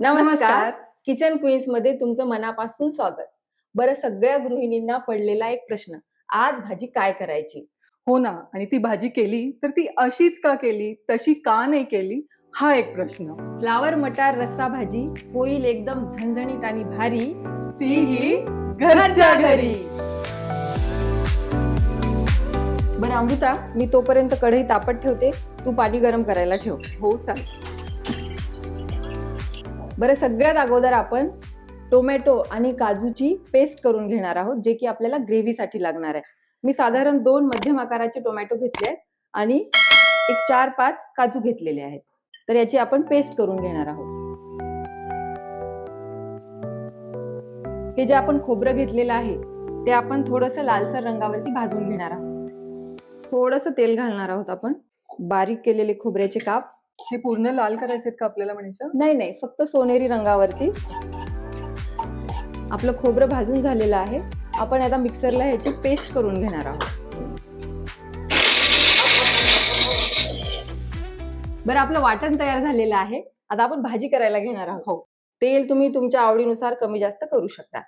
नमस्कार. किचन क्वीन्समध्ये तुमचं मनापासून स्वागत. बरं सगळ्या गृहिणींना पडलेला एक प्रश्न. आज भाजी काय करायची? हो ना आणि ती भाजी केली तर ती अशीच का केली? तशी का नाही केली? हा एक प्रश्न. फ्लावर मटार रस्सा भाजी होईल एकदम झणझणीत आणि भारी. तीही घरच्या घरी. बरं अमृता मी तोपर्यंत कढई तापत ठेवते. तू पाणी गरम करायला ठेव. हो चालेल. बरं सगळ्यात अगोदर आपण टोमॅटो आणि काजूची पेस्ट करून घेणार आहोत जे की आपल्याला ग्रेव्हीसाठी लागणार आहे. मी साधारण दोन मध्यम आकाराचे टोमॅटो घेतले आहेत आणि एक चार पाच काजू घेतलेले आहेत. तर याची आपण पेस्ट करून घेणार आहोत. हे जे आपण खोबरं घेतलेलं आहे ते आपण थोडस लालसर रंगावरती भाजून घेणार आहोत. थोडस तेल घालणार आहोत आपण. बारीक केलेले खोबऱ्याचे काप हे पूर्ण लाल करायचे का आपल्याला मनीषा? नाही नाही फक्त सोनेरी रंगावरती. आपलं खोबरं भाजून झालेलं आहे. आपण आता मिक्सरला ह्याची पेस्ट करून घेणार आहोत. बरं आपलं वाटण तयार झालेलं आहे. आता आपण भाजी करायला घेणार आहोत. तेल तुम्ही तुमच्या आवडीनुसार कमी जास्त करू शकता.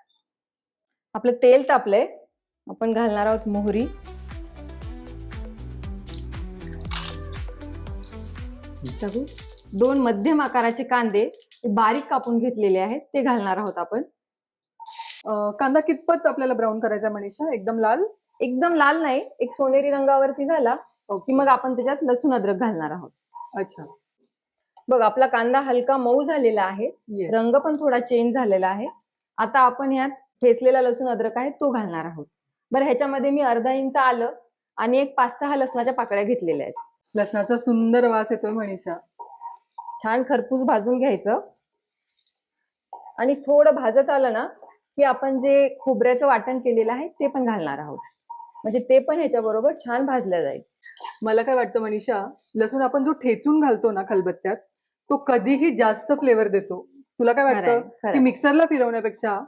आपलं तेल तापलंय. आपण घालणार आहोत मोहरी. दोन मध्यम आकाराचे कांदे बारीक कापून घेतलेले आहेत. ते घालणार आहोत आपण. कांदा कितपत आपल्याला ब्राऊन करायचा मनीषा? एकदम लाल? एकदम लाल नाही. एक सोनेरी रंगावरती झाला. की मग आपण त्याच्यात लसूण अद्रक घालणार आहोत. अच्छा. बघ आपला कांदा हलका मऊ झालेला आहे. रंग पण थोडा चेंज झालेला आहे. आता आपण यात ठेचलेला लसूण अद्रक आहे तो घालणार आहोत. बरं ह्याच्यामध्ये मी अर्धा इंच आलं आणि एक पाच सहा लसणाच्या पाकळ्या घेतलेल्या आहेत. लसणाचा सुंदर वास येतोय मनीषा. छान खरपूस भाजून घ्यायचं. आणि थोडं भाजत आलं ना की आपण जे खोबऱ्याचं वाटण केलेलं आहे ते पण घालणार आहोत. म्हणजे ते पण ह्याच्याबरोबर छान भाजलं जाईल. मला काय वाटतं मनीषा लसूण आपण जो ठेचून घालतो ना खलबत्त्यात तो कधीही जास्त फ्लेवर देतो. तुला काय वाटतं. की मिक्सरला फिरवण्यापेक्षा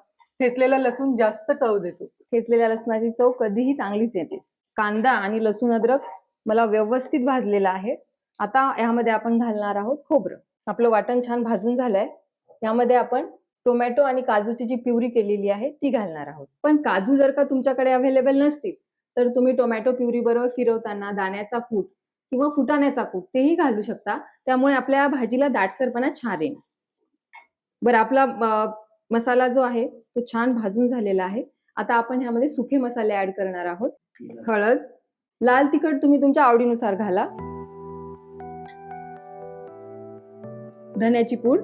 ठेचलेला लसूण जास्त चव देतो. ठेचलेल्या लसणाची चव कधीही चांगलीच येते. कांदा आणि लसूण अद्रक मला व्यवस्थित भाजलेला आहे. आता यामध्ये आपण घालणार आहोत खोबरं. आपलं वाटण छान भाजून झालंय. यामध्ये आपण टोमॅटो आणि काजूची जी प्युरी केलेली आहे ती घालणार आहोत. पण काजू जर का तुमच्याकडे अवेलेबल नसतील तर तुम्ही टोमॅटो प्युरी बरोबर फिरवताना दाण्याचा कूट किंवा फुटाण्याचा कूट तेही घालू शकता. त्यामुळे आपल्या भाजीला दाटसरपणा छान येईल. बरं आपला मसाला जो आहे तो छान भाजून झालेला आहे. आता आपण ह्यामध्ये सुखे मसाले ऍड करणार आहोत. हळद लाल तिखट तुम्ही तुमच्या आवडीनुसार घाला. धन्याची पूड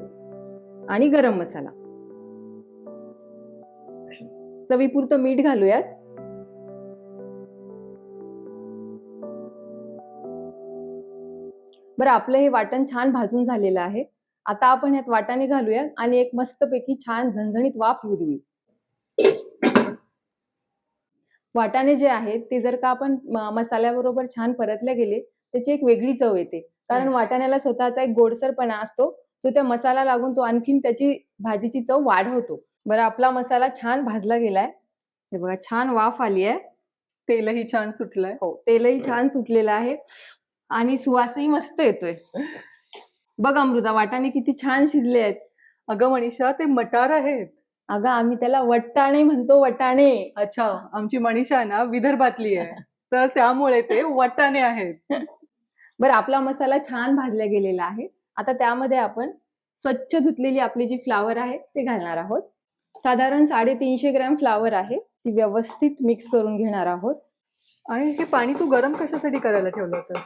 आणि गरम मसाला. चवीपुरतं मीठ घालूयात. बरं आपलं हे वाटण छान भाजून झालेलं आहे. आता आपण यात वाटाणे घालूयात आणि एक मस्तपैकी छान झणझणीत वाफ येऊ देऊ वाटाणे जे आहेत ते जर का आपण मसाल्याबरोबर छान परतले गेले त्याची एक वेगळी चव येते. कारण. वाटाण्याला स्वतःचा एक गोडसरपणा असतो तो त्या मसाला लागून तो आणखीन त्याची भाजीची चव वाढवतो. बरं आपला मसाला छान भाजला गेलाय. हे बघा छान वाफ आली आहे. तेलही छान सुटलंय. हो तेलही छान सुटलेलं आहे. आणि सुवासही मस्त येतोय. बघ अमृता वाटाणे किती छान शिजले आहेत. अगं मनीषा ते मटार आहेत. अगं आम्ही त्याला वट्टाणे म्हणतो वटाणे. अच्छा आमची मनीषा ना विदर्भातली आहे. तर त्यामुळे ते वाटाणे आहेत. बरं आपला मसाला छान भाजला गेलेला आहे. आता त्यामध्ये आपण स्वच्छ धुतलेली आपली जी फ्लावर आहे ते घालणार आहोत. साधारण साडेतीनशे ग्रॅम फ्लावर आहे. ती व्यवस्थित मिक्स करून घेणार आहोत. आणि हे पाणी तू गरम कशासाठी करायला ठेवलं होतं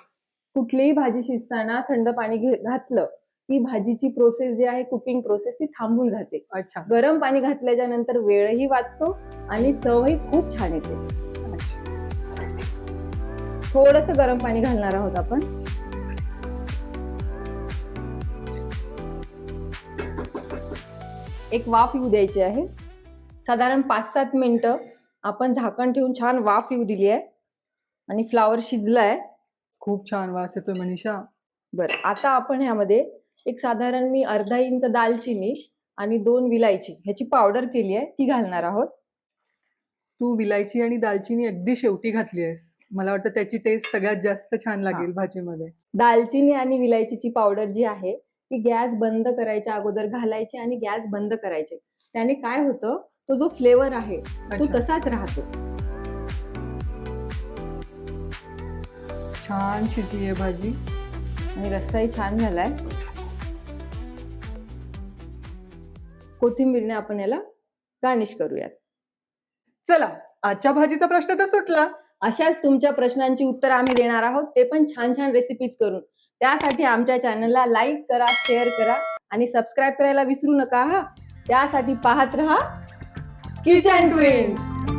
कुठलीही भाजी शिजताना थंड पाणी घातलं. की भाजीची प्रोसेस जी आहे कुकिंग प्रोसेस ती थांबून जाते अच्छा. गरम पाणी घातल्याच्या नंतर वेळही वाचतो आणि चवही खूप छान येते. थोडस गरम पाणी घालणार आहोत आपण. एक वाफ येऊ द्यायची आहे. साधारण पाच सात मिनिटं आपण झाकण ठेवून छान वाफ येऊ दिली आहे. आणि फ्लावर शिजलाय. खूप छान वास येतोय मनीषा. बरं आता आपण ह्यामध्ये एक साधारण मी अर्धा इंच दालचिनी आणि दोन विलायची ह्याची पावडर केली आहे ती घालणार आहोत. तू विलायची आणि दालचिनी अगदी शेवटी घातली आहेस. मला वाटतं त्याची टेस्ट सगळ्यात जास्त छान लागेल भाजीमध्ये. दालचिनी आणि विलायचीची पावडर जी आहे की गॅस बंद करायच्या अगोदर घालायचे आणि गॅस बंद करायचे. त्याने काय होतं तो जो फ्लेवर आहे तो. तसाच राहतो. छान शिजली आहे भाजी. आणि रस्साही छान झालाय. कोथिंबीरने आपण याला गार्निश करूयात. चला आजच्या भाजीचा प्रश्न तर सुटला. अशाच तुमच्या प्रश्नांची उत्तर आम्ही देणार आहोत. ते पण छान छान रेसिपीज करून. त्यासाठी आमच्या चॅनलला लाईक करा शेअर करा आणि सबस्क्राईब करायला विसरू नका हा. त्यासाठी पाहत रहा. Kitchen twins